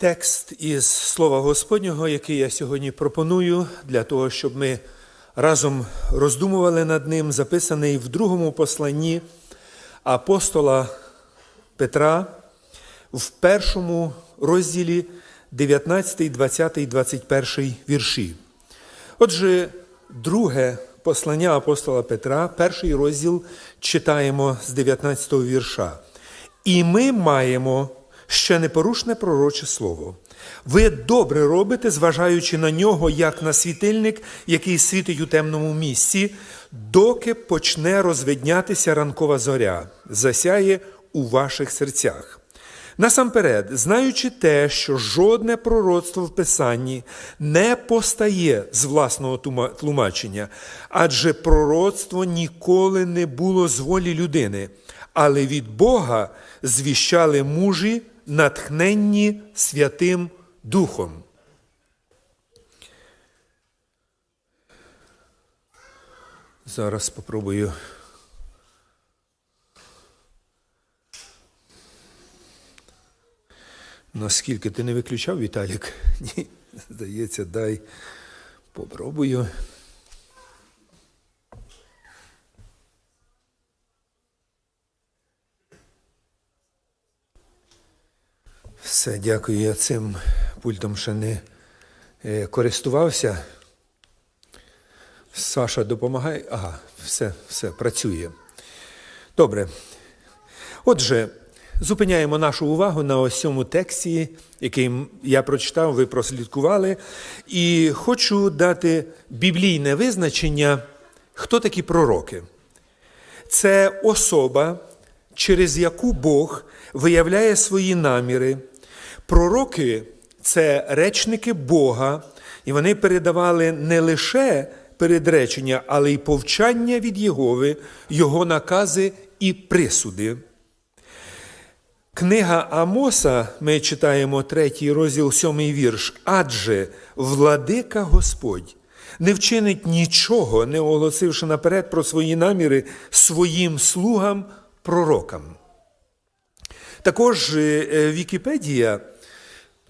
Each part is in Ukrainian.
Текст із Слова Господнього, який я сьогодні пропоную для того, щоб ми разом роздумували над ним, записаний в другому посланні апостола Петра в першому розділі 19, 20, 21 вірші. Отже, друге послання апостола Петра, перший розділ читаємо з 19 вірша. І ми маємо ще непорушне пророче слово. Ви добре робите, зважаючи на нього, як на світильник, який світить у темному місці, доки почне розвиднятися ранкова зоря, засяє у ваших серцях. Насамперед, знаючи те, що жодне пророцтво в Писанні не постає з власного тлумачення, адже пророцтво ніколи не було з волі людини, але від Бога звіщали мужі, натхненні Святим Духом. Зараз спробую. Наскільки ти не виключав, Віталік? Ні, здається, дай попробую. Все, дякую. Я цим пультом ще не е, користувався. Саша допомагає. Ага, все, все, працює. Добре. Отже, зупиняємо нашу увагу на ось цьому тексті, який я прочитав, ви прослідкували. І хочу дати біблійне визначення, хто такі пророки. Це особа, через яку Бог виявляє свої наміри. Пророки це речники Бога, і вони передавали не лише передречення, але й повчання від Єгови, Його накази і присуди. Книга Амоса, ми читаємо третій розділ, сьомий вірш. Адже владика Господь не вчинить нічого, не оголосивши наперед про свої наміри своїм слугам, пророкам. Також Вікіпедія,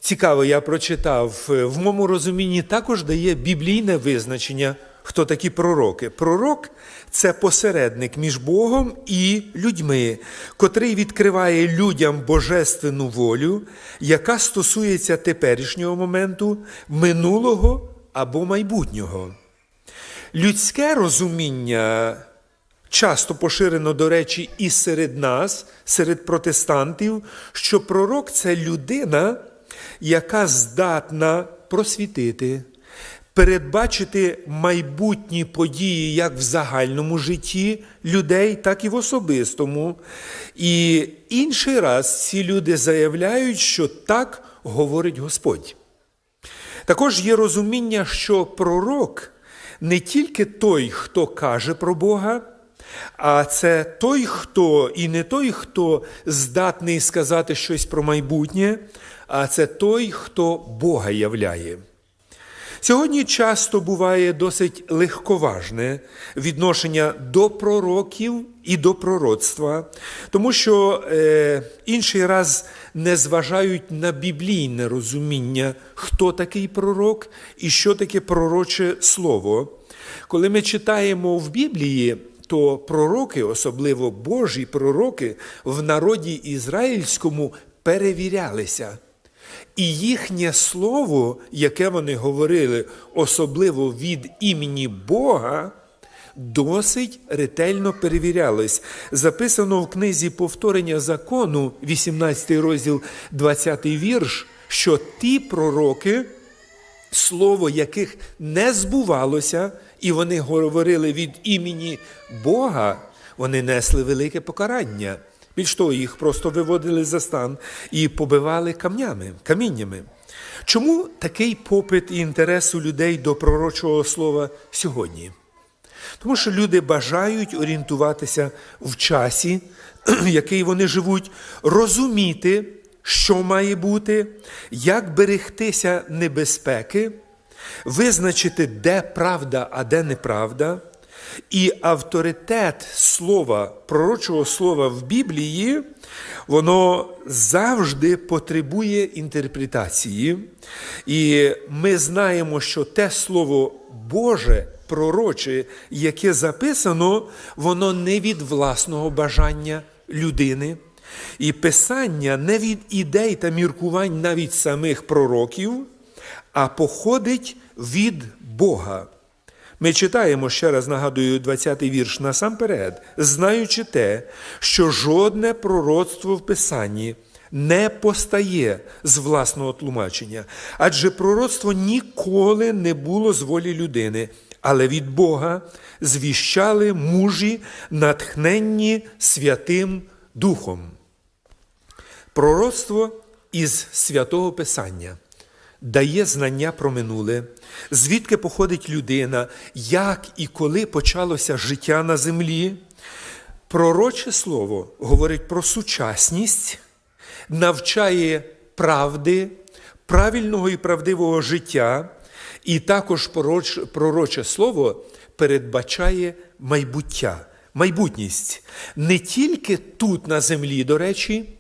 цікаво, я прочитав, в моєму розумінні також дає біблійне визначення, хто такі пророки. Пророк це посередник між Богом і людьми, котрий відкриває людям божественну волю, яка стосується теперішнього моменту, минулого або майбутнього. Людське розуміння часто поширено, до речі, і серед нас, серед протестантів, що пророк це людина, яка здатна просвітити, передбачити майбутні події як в загальному житті людей, так і в особистому. І інший раз ці люди заявляють, що так говорить Господь. Також є розуміння, що пророк не тільки той, хто каже про Бога, а це той, хто і не той, хто здатний сказати щось про майбутнє, а це той, хто Бога являє. Сьогодні часто буває досить легковажне відношення до пророків і до пророцтва, тому що е, інший раз не зважають на біблійне розуміння, хто такий пророк і що таке пророче слово. Коли ми читаємо в Біблії, то пророки, особливо Божі пророки, в народі ізраїльському перевірялися. І їхнє слово, яке вони говорили, особливо від імені Бога, досить ретельно перевірялось. Записано в книзі повторення закону, 18 розділ, 20 вірш, що ті пророки, слово яких не збувалося, і вони говорили від імені Бога, вони несли велике покарання. Більш того, їх просто виводили за стан і побивали камнями, каміннями. Чому такий попит і інтерес у людей до пророчого слова сьогодні? Тому що люди бажають орієнтуватися в часі, в який вони живуть, розуміти, що має бути, як берегтися небезпеки, визначити, де правда, а де неправда, І авторитет слова, пророчого слова в Біблії, воно завжди потребує інтерпретації. І ми знаємо, що те слово Боже, пророче, яке записано, воно не від власного бажання людини. І писання не від ідей та міркувань навіть самих пророків, а походить від Бога. Ми читаємо, ще раз нагадую, 20-й вірш насамперед, знаючи те, що жодне пророцтво в Писанні не постає з власного тлумачення, адже пророцтво ніколи не було з волі людини, але від Бога звіщали мужі, натхненні Святим Духом. Пророцтво із святого Писання дає знання про минуле, звідки походить людина, як і коли почалося життя на землі. Пророче слово говорить про сучасність, навчає правди, правильного і правдивого життя, і також пророче слово передбачає майбуття, майбутність не тільки тут на землі, до речі,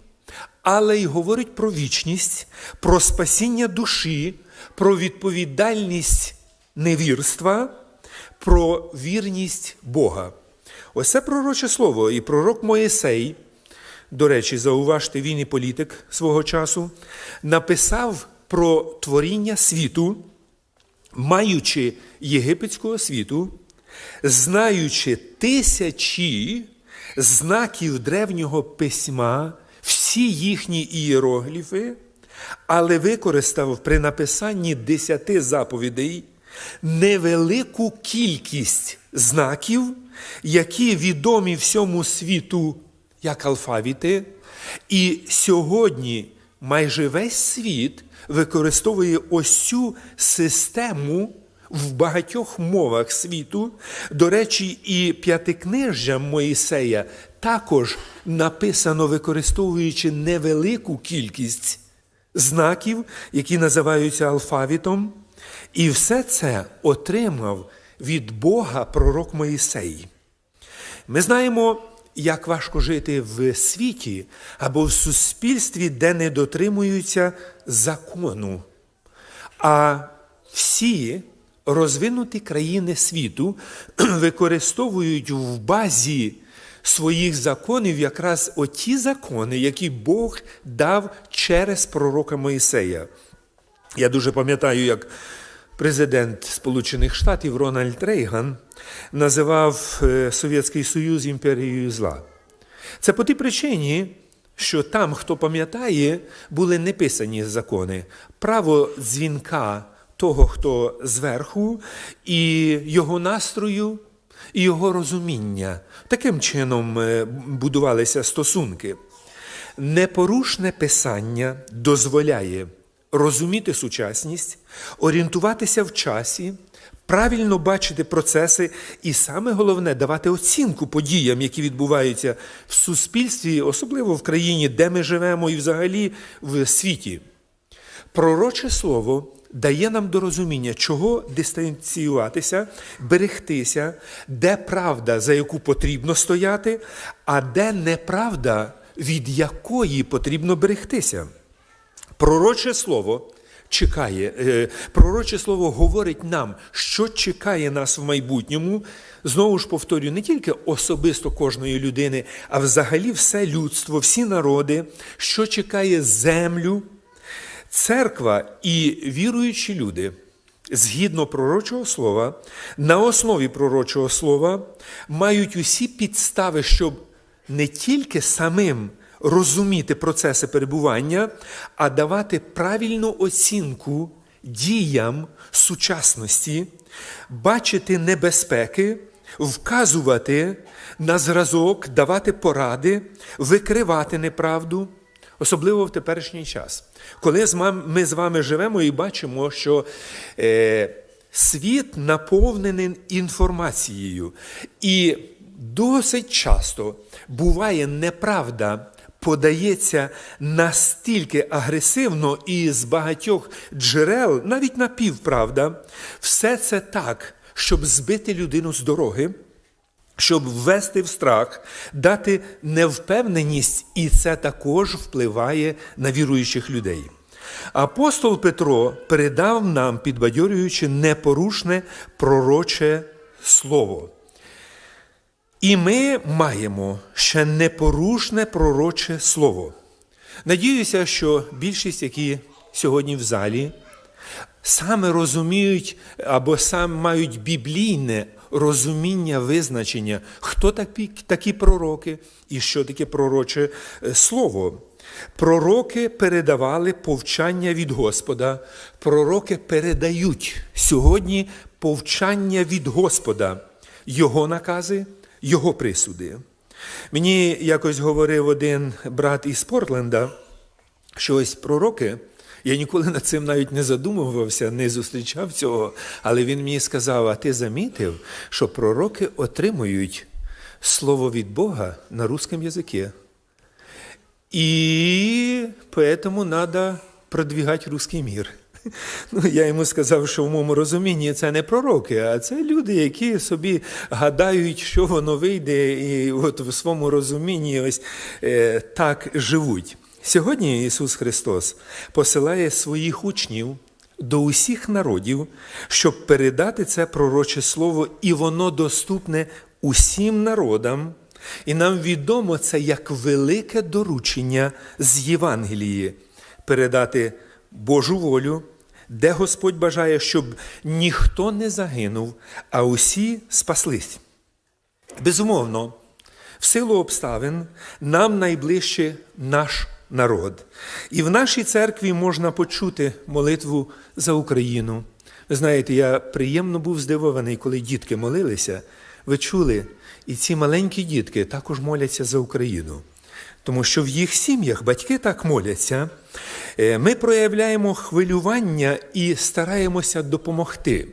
але й говорить про вічність, про спасіння душі, про відповідальність невірства, про вірність Бога. Ось це пророче слово, і пророк Моїсей, до речі, зауважте, він і політик свого часу, написав про творіння світу, маючи єгипетську освіту, знаючи тисячі знаків древнього письма, всі їхні ієрогліфи, але використав при написанні десяти заповідей невелику кількість знаків, які відомі всьому світу як алфавіти, і сьогодні майже весь світ використовує ось цю систему в багатьох мовах світу. До речі, і п'ятикнижжя Моїсея також написано, використовуючи невелику кількість знаків, які називаються алфавітом. І все це отримав від Бога пророк Моїсей. Ми знаємо, як важко жити в світі або в суспільстві, де не дотримуються закону. А всі розвинуті країни світу використовують в базі своїх законів якраз оті закони, які Бог дав через пророка Моїсея. Я дуже пам'ятаю, як президент Сполучених Штатів Рональд Рейган називав е, Совєтський Союз імперією зла. Це по тій причині, що там, хто пам'ятає, були неписані закони. Право дзвінка того, хто зверху, і його настрою, і його розуміння. Таким чином е, будувалися стосунки. Непорушне писання дозволяє розуміти сучасність, орієнтуватися в часі, правильно бачити процеси і саме головне давати оцінку подіям, які відбуваються в суспільстві, особливо в країні, де ми живемо, і взагалі в світі. Пророче слово дає нам до розуміння, чого дистанціюватися, берегтися, де правда, за яку потрібно стояти, а де неправда, від якої потрібно берегтися. Пророче слово чекає, е, пророче слово говорить нам, що чекає нас в майбутньому. Знову ж повторюю, не тільки особисто кожної людини, а взагалі все людство, всі народи, що чекає землю, церква і віруючі люди. Згідно пророчого слова, на основі пророчого слова мають усі підстави, щоб не тільки самим розуміти процеси перебування, а давати правильну оцінку діям сучасності, бачити небезпеки, вказувати на зразок, давати поради, викривати неправду. Особливо в теперішній час, коли ми з вами живемо і бачимо, що е, світ наповнений інформацією, і досить часто буває неправда, подається настільки агресивно і з багатьох джерел, навіть напівправда, все це так, щоб збити людину з дороги, щоб ввести в страх, дати невпевненість, і це також впливає на віруючих людей. Апостол Петро передав нам, підбадьорюючи непорушне пророче слово. І ми маємо ще непорушне пророче слово. Надіюся, що більшість, які сьогодні в залі, саме розуміють або саме мають біблійне розуміння визначення, хто такі, такі пророки і що таке пророче е, слово. Пророки передавали повчання від Господа, пророки передають сьогодні повчання від Господа, Його накази, Його присуди. Мені якось говорив один брат із Портленда, що ось пророки, я ніколи над цим навіть не задумувався, не зустрічав цього, але він мені сказав: а ти замітив, що пророки отримують слово від Бога на русском язикі. І поэтому надо продвигати русский мір. Ну, я йому сказав, що в моєму розумінні це не пророки, а це люди, які собі гадають, що воно вийде, і от в своєму розумінні ось е, так живуть. Сьогодні Ісус Христос посилає своїх учнів до усіх народів, щоб передати це пророче слово, і воно доступне усім народам. І нам відомо це як велике доручення з Євангелії передати Божу волю, де Господь бажає, щоб ніхто не загинув, а усі спаслись. Безумовно, в силу обставин нам найближче наш народ. І в нашій церкві можна почути молитву за Україну. Ви знаєте, я приємно був здивований, коли дітки молилися. Ви чули, і ці маленькі дітки також моляться за Україну. Тому що в їх сім'ях батьки так моляться. Е, Ми проявляємо хвилювання і стараємося допомогти.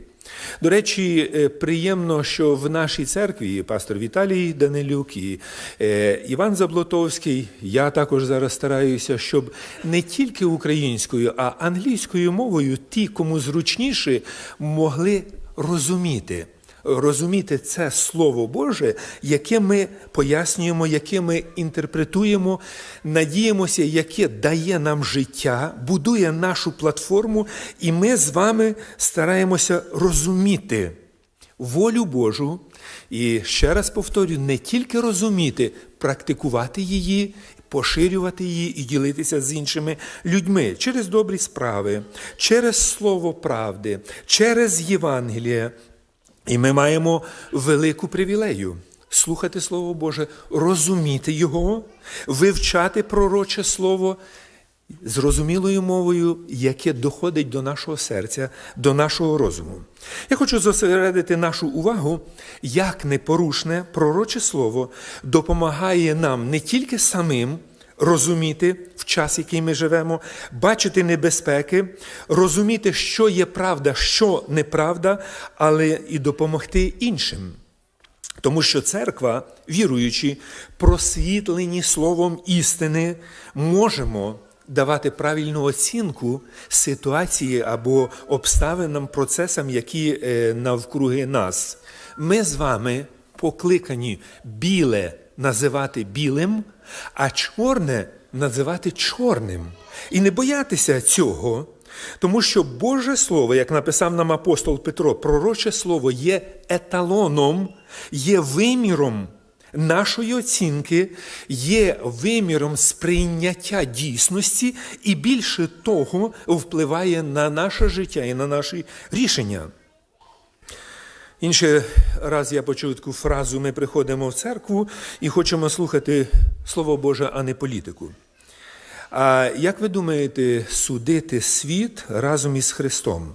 До речі, е, приємно, що в нашій церкві пастор Віталій Данилюк і е, Іван Заблотовський, я також зараз стараюся, щоб не тільки українською, а англійською мовою ті, кому зручніше, могли розуміти. Розуміти це Слово Боже, яке ми пояснюємо, яке ми інтерпретуємо, надіємося, яке дає нам життя, будує нашу платформу, і ми з вами стараємося розуміти волю Божу. І ще раз повторю, не тільки розуміти, практикувати її, поширювати її і ділитися з іншими людьми через добрі справи, через слово правди, через Євангеліє. І ми маємо велику привілею слухати Слово Боже, розуміти Його, вивчати пророче Слово зрозумілою мовою, яке доходить до нашого серця, до нашого розуму. Я хочу зосередити нашу увагу, як непорушне пророче слово допомагає нам не тільки самим розуміти в час, який ми живемо, бачити небезпеки, розуміти, що є правда, що неправда, але і допомогти іншим. Тому що церква, віруючи, просвітлені словом істини, можемо давати правильну оцінку ситуації або обставинам, процесам, які е, навкруги нас. Ми з вами покликані біле називати білим, а чорне називати чорним. І не боятися цього, тому що Боже Слово, як написав нам апостол Петро, пророче Слово є еталоном, є виміром нашої оцінки, є виміром сприйняття дійсності і більше того впливає на наше життя і на наші рішення. Інший раз я почув таку фразу: ми приходимо в церкву і хочемо слухати Слово Боже, а не політику. А як ви думаєте, судити світ разом із Христом?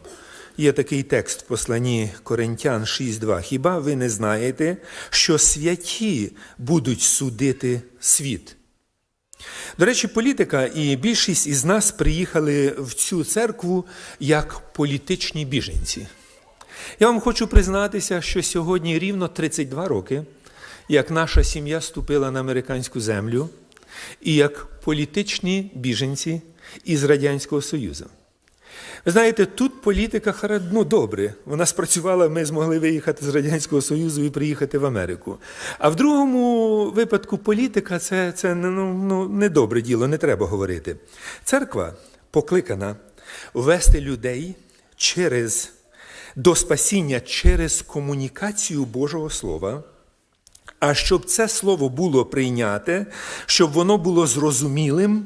Є такий текст в посланні Коринтян 6.2. Хіба ви не знаєте, що святі будуть судити світ? До речі, політика і більшість із нас приїхали в цю церкву як політичні біженці. Я вам хочу признатися, що сьогодні рівно 32 роки, як наша сім'я ступила на американську землю, і як політичні біженці із Радянського Союзу. Ви знаєте, тут політика ну, добре. Вона спрацювала, ми змогли виїхати з Радянського Союзу і приїхати в Америку. А в другому випадку політика це, це ну, ну, не добре діло, не треба говорити. Церква покликана вести людей через до спасіння через комунікацію Божого Слова. А щоб це слово було прийняте, щоб воно було зрозумілим,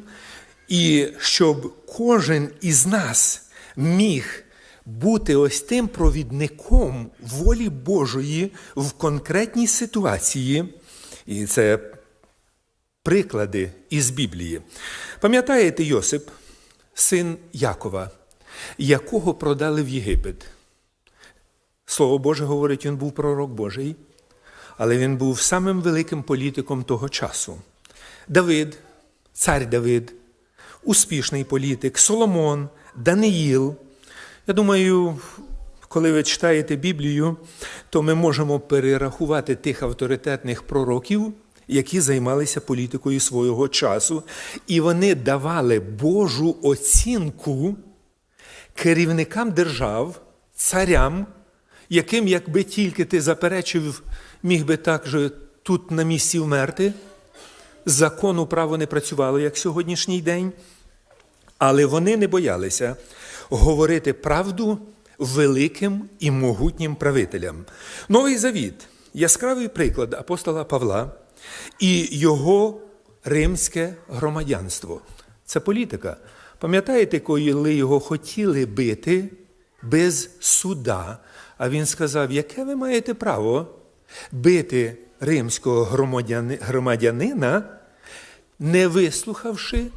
і щоб кожен із нас міг бути ось тим провідником волі Божої в конкретній ситуації, і це приклади із Біблії. Пам'ятаєте Йосип, син Якова, якого продали в Єгипет? Слово Боже говорить, він був пророк Божий, але він був самим великим політиком того часу. Давид, цар Давид, успішний політик, Соломон, Даниїл. Я думаю, коли ви читаєте Біблію, то ми можемо перерахувати тих авторитетних пророків, які займалися політикою свого часу, і вони давали Божу оцінку керівникам держав, царям, яким, якби тільки ти заперечив, міг би так же тут на місці вмерти. Закону право не працювало, як сьогоднішній день, але вони не боялися говорити правду великим і могутнім правителям. Новий Завіт яскравий приклад апостола Павла і його римське громадянство. Це політика. Пам'ятаєте, коли його хотіли бити без суда, а він сказав, яке ви маєте право бити римського громадянина, не вислухавши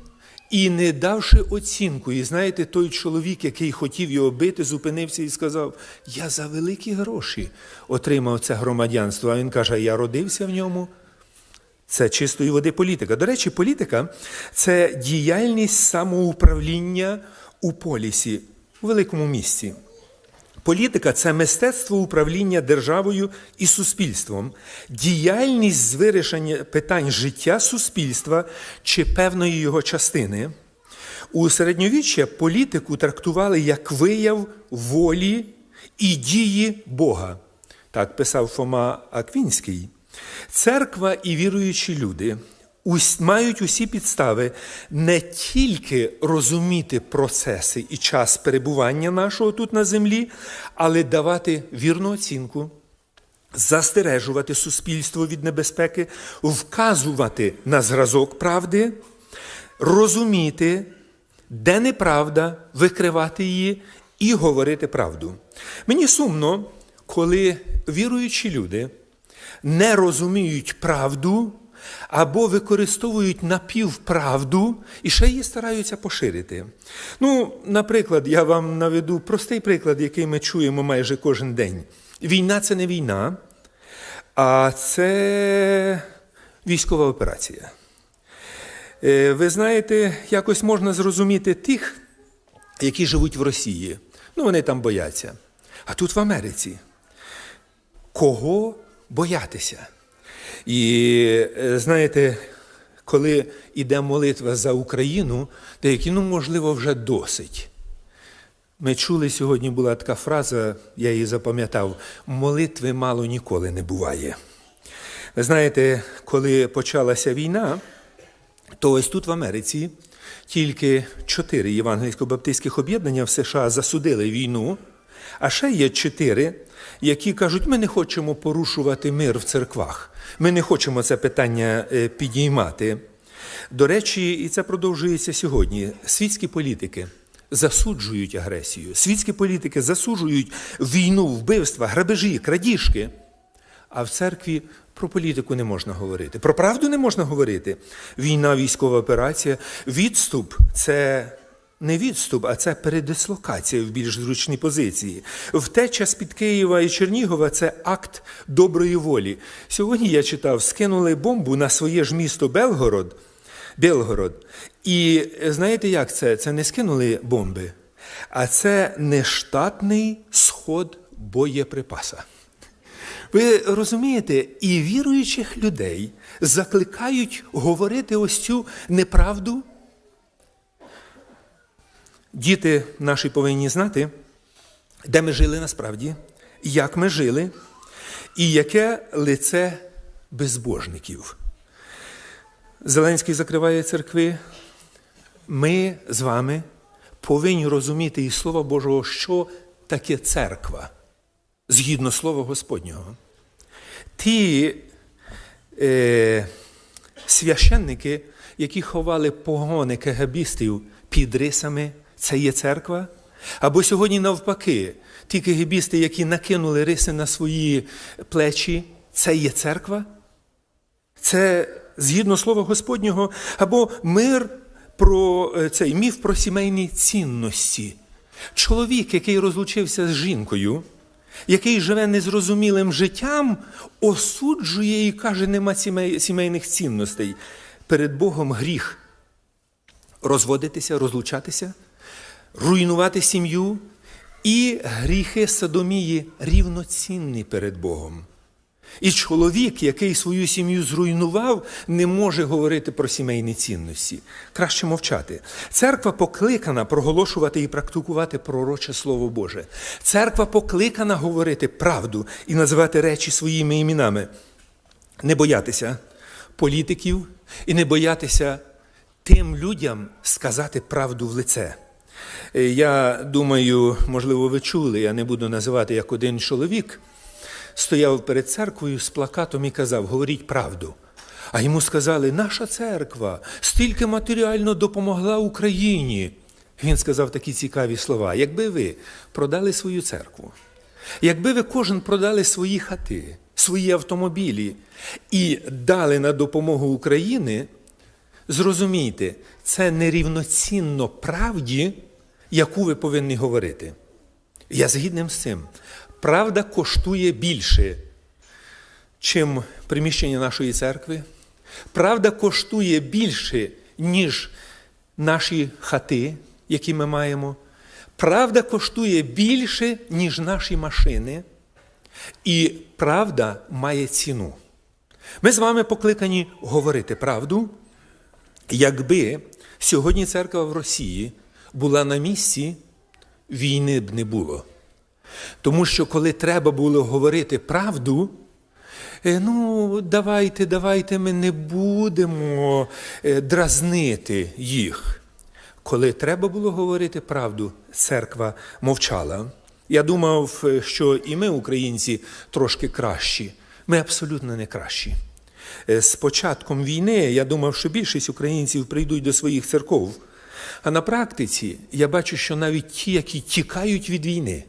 і не давши оцінку. І знаєте, той чоловік, який хотів його бити, зупинився і сказав: Я за великі гроші отримав це громадянство. А він каже: Я родився в ньому. Це чистої води політика. До речі, політика це діяльність самоуправління у полісі, у великому місті. Політика це мистецтво управління державою і суспільством, діяльність з вирішення питань життя суспільства чи певної його частини. У середньовіччя політику трактували як вияв волі і дії Бога. Так писав Фома Аквінський. Церква і віруючі люди мають усі підстави не тільки розуміти процеси і час перебування нашого тут на землі, але давати вірну оцінку, застережувати суспільство від небезпеки, вказувати на зразок правди, розуміти, де неправда, викривати її і говорити правду. Мені сумно, коли віруючі люди не розуміють правду або використовують напівправду і ще її стараються поширити. Ну, наприклад, я вам наведу простий приклад, який ми чуємо майже кожен день. Війна це не війна, а це військова операція. Е, Ви знаєте, якось можна зрозуміти тих, які живуть в Росії. Ну, вони там бояться. А тут в Америці. Кого боятися? І е, знаєте, коли йде молитва за Україну, деякі, ну, можливо, вже досить. Ми чули сьогодні була така фраза, я її запам'ятав: молитви мало ніколи не буває. Ви знаєте, коли почалася війна, то ось тут в Америці тільки чотири євангельсько-баптистських об'єднання в США засудили війну, а ще є чотири, які кажуть, ми не хочемо порушувати мир в церквах, ми не хочемо це питання е, підіймати. До речі, і це продовжується сьогодні. Світські політики засуджують агресію, світські політики засуджують війну, вбивства, грабежі, крадіжки. А в церкві про політику не можна говорити. Про правду не можна говорити. Війна, військова операція, відступ це не відступ, а це передислокація в більш зручній позиції. Втеча з-під Києва і Чернігова це акт доброї волі. Сьогодні я читав, скинули бомбу на своє ж місто Белгород. Белгород. І знаєте, як це? Це не скинули бомби, а це нештатний сход боєприпаса. Ви розумієте, і віруючих людей закликають говорити ось цю неправду. Діти наші повинні знати, де ми жили насправді, як ми жили, і яке лице безбожників. Зеленський закриває церкви. Ми з вами повинні розуміти із Слова Божого, що таке церква згідно Слова Господнього. Ті е, священники, які ховали погони кегебістів під рисами, це є церква. Або сьогодні навпаки, ті кегебісти, які накинули риси на свої плечі, це є церква. Це згідно слова Господнього, або мир про е, цей міф про сімейні цінності. Чоловік, який розлучився з жінкою, який живе незрозумілим життям, осуджує і каже, нема сімейних цінностей. Перед Богом гріх розводитися, розлучатися, руйнувати сім'ю, і гріхи садомії рівноцінні перед Богом. І чоловік, який свою сім'ю зруйнував, не може говорити про сімейні цінності. Краще мовчати. Церква покликана проголошувати і практикувати пророче Слово Боже. Церква покликана говорити правду і називати речі своїми іменами. Не боятися політиків і не боятися тим людям сказати правду в лице. Е, Я думаю, можливо, ви чули, я не буду називати як один чоловік стояв перед церквою з плакатом і казав: говоріть правду. А йому сказали, наша церква стільки матеріально допомогла Україні. Він сказав такі цікаві слова. Якби ви продали свою церкву, якби ви кожен продали свої хати, свої автомобілі і дали на допомогу Україні, зрозумійте, це нерівноцінно правді, яку ви повинні говорити. Я згідним з цим. Правда коштує більше, чим приміщення нашої церкви. Правда коштує більше, ніж наші хати, які ми маємо. Правда коштує більше, ніж наші машини. І правда має ціну. Ми з вами покликані говорити правду, якби сьогодні церква в Росії була на місці, війни б не було. Тому що коли треба було говорити правду, е, ну, давайте, давайте ми не будемо е, дразнити їх. Коли треба було говорити правду, церква мовчала. Я думав, е, що і ми, українці, трошки кращі. Ми абсолютно не кращі. З початком війни я думав, що більшість українців прийдуть до своїх церков. А на практиці я бачу, що навіть ті, які тікають від війни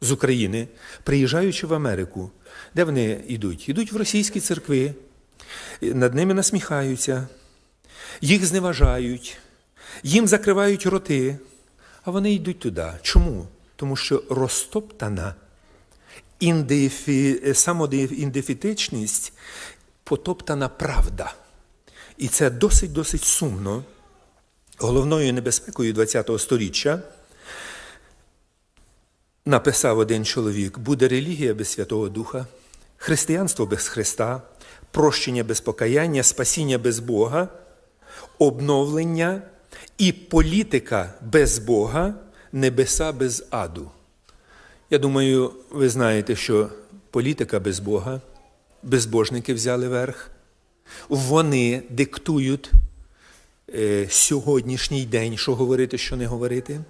з України, приїжджаючи в Америку, де вони йдуть? Йдуть в російські церкви, над ними насміхаються, їх зневажають, їм закривають роти, а вони йдуть туди. Чому? Тому що розтоптана індифі... самоідентифічність, потоптана правда. І це досить-досить сумно. Головною небезпекою ХХ століття написав один чоловік: буде релігія без Святого Духа, християнство без Христа, прощення без покаяння, спасіння без Бога, обновлення і політика без Бога, небеса без аду. Я думаю, ви знаєте, що політика без Бога, безбожники взяли верх, вони диктують сьогоднішній день, що говорити, що не говорити.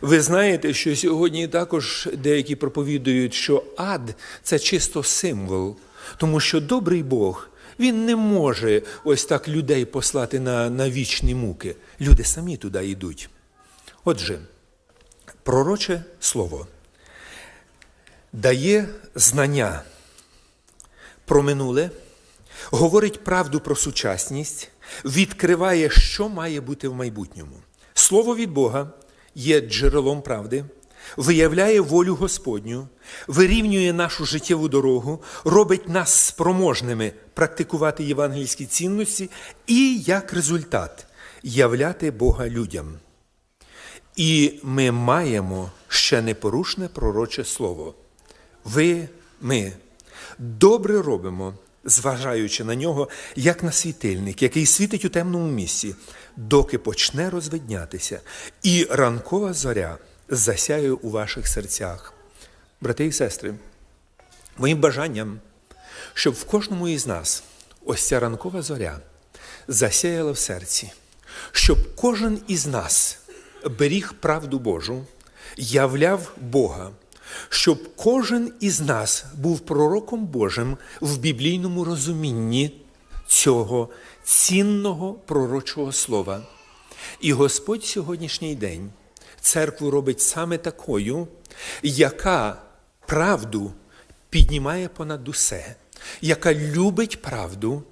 Ви знаєте, що сьогодні також деякі проповідують, що ад це чисто символ, тому що добрий Бог. Він не може ось так людей послати на, на вічні муки. Люди самі туди йдуть. Отже, пророче слово дає знання про минуле, говорить правду про сучасність, відкриває, що має бути в майбутньому. Слово від Бога є джерелом правди, виявляє волю Господню, вирівнює нашу життєву дорогу, робить нас спроможними практикувати євангельські цінності і, як результат, являти Бога людям. І ми маємо ще непорушне пророче слово. Ви, ми добре робимо, зважаючи на нього, як на світильник, який світить у темному місці, доки почне розвиднятися, і ранкова зоря засяє у ваших серцях. Брати і сестри, моїм бажанням, щоб в кожному із нас ось ця ранкова зоря засяяла в серці, щоб кожен із нас беріг правду Божу, являв Бога, щоб кожен із нас був пророком Божим в біблійному розумінні цього цінного пророчого слова. І Господь сьогоднішній день церкву робить саме такою, яка правду піднімає понад усе, яка любить правду,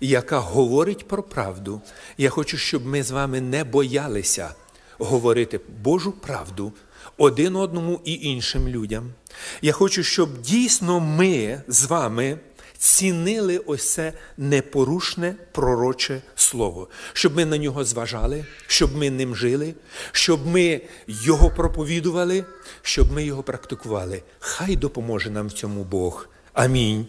яка говорить про правду. Я хочу, щоб ми з вами не боялися говорити Божу правду один одному і іншим людям. Я хочу, щоб дійсно ми з вами цінили ось це непорушне пророче слово, щоб ми на нього зважали, щоб ми ним жили, щоб ми його проповідували, щоб ми його практикували. Хай допоможе нам в цьому Бог. Амінь.